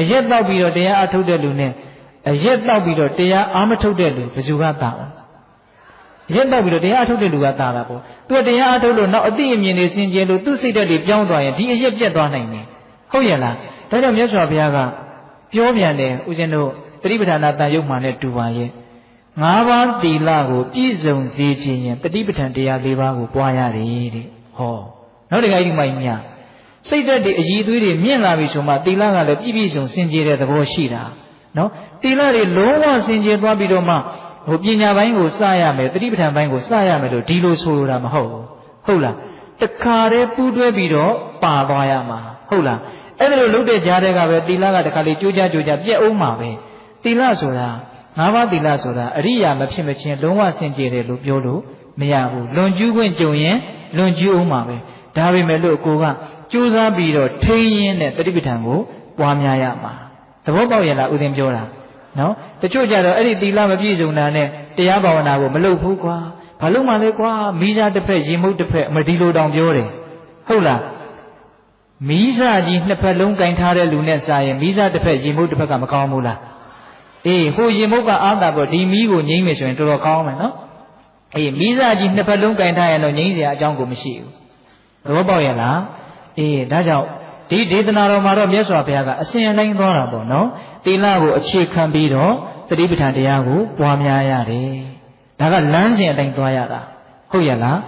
အရက်တောက်ပြီးတော့တရားအထုတ်တဲ့လူနဲ့အရက်တောက်ပြီးတော့တရားအာမထုတ်တဲ့လူဘယ်သူကတာလဲရက်တော့ပြီးတော့တရားအထုတ်တဲ့လူကတာတာပေါ့သူကတရားအထုတ်လို့နောက်အတိအမြင်တွေစင်ကြယ်လို့သူ့စိတ်ဓာတ်တွေပြောင်းသွားရင်ဒီအရက်ပြတ်သွားနိုင်တယ်ဟုတ်ရဲ့လားဒါကြောင့်မြတ်စွာဘုရားကပြောပြန်တယ်ဦးဇင်းတို့တတိပဋ္ဌာနာတန်ရုပ်မှနဲ့တူပါရဲ့ငါးပါးတီလကိုပြည့်စုံစေခြင်းရင်တတိပဋ္ဌာန်တရား၄ပါးကိုပွားရတယ်တဲ့ဟောနောက်တခါဒီမိုင်းမြ စိတ်ဓာတ်တွေအည်သွေးတွေမြင့်လာပြီဆိုမှတီလကလည်းပြည့်ပြည့်စုံစင်ကြယ်တဲ့သဘောရှိတာနော်တီလတွေလုံးဝစင်ကြယ်သွားပြီးတော့မှဟိုပညာပိုင်းကိုစရမယ်တတိပဋ္ဌာန်ပိုင်းကိုစရမယ်လို့ဒီလိုဆိုလိုတာမဟုတ်ဘူးဟုတ်လားတခါတည်းပူးတွဲပြီးတော့ပါသွားရမှာဟုတ်လားအဲ့ဒါလိုလုပ်တဲ့ကြားတဲ့ကပဲတီလကတခါလေကြိုးကြကြိုးကြပြက်အောင်မှာပဲတီလဆိုတာငါးပါးတီလဆိုတာအရိယာမဖြစ်မချင်းလုံးဝစင်ကြယ်တယ်လို့ပြောလို့မရဘူးလွန်ကျူးခွင့်ကြုံရင်လွန်ကျူးအောင်မှာပဲ ဒါပေမဲ့လို့ကိုကကြိုးစားပြီးတော့ထိန်းရင်းတဲ့တတိပဋ္ဌာန်ကိုပွားများရမှာသဘောပေါက်ရလားဥစဉ်ပြောတာနော်တချို့ကြတော့အဲ့ဒီသီလမပြည့်စုံတာနဲ့တရားဘာဝနာကိုမလုပ်ဘူးကွာဘာလို့မှလဲကွာမိစားတစ်ဖက်ရေမုတ်တစ်ဖက်မဒီလိုတောင်ပြောတယ်ဟုတ်လားမိစားကြီးနှစ်ဖက်လုံးကင်ထားတဲ့လူနဲ့စာရင်မိစားတစ်ဖက်ရေမုတ်တစ်ဖက်ကမကောင်းဘူးလားအေးဟိုရေမုတ်ကအာသာပေါ့ဒီမီးကိုငိမ့်မယ်ဆိုရင်တော်တော်ကောင်းမယ်နော်အေးမိစားကြီးနှစ်ဖက်လုံးကင်ထားရင်တော့ငိမ့်စရာအကြောင်းကိုမရှိဘူး သဘောပေါက်ရလားအေးဒါကြောင့်ဒီဒေသနာတော်မှာတော့မြတ်စွာဘုရားကအစဉ်အတိုင်းသွားတာပေါ့နော်သီလကိုအခြေခံပြီးတော့တတိပဋ္ဌာန်တရားကိုပွားများရတယ်ဒါကလမ်းစဉ်အတိုင်းသွားရတာဟုတ်ရဲ့လား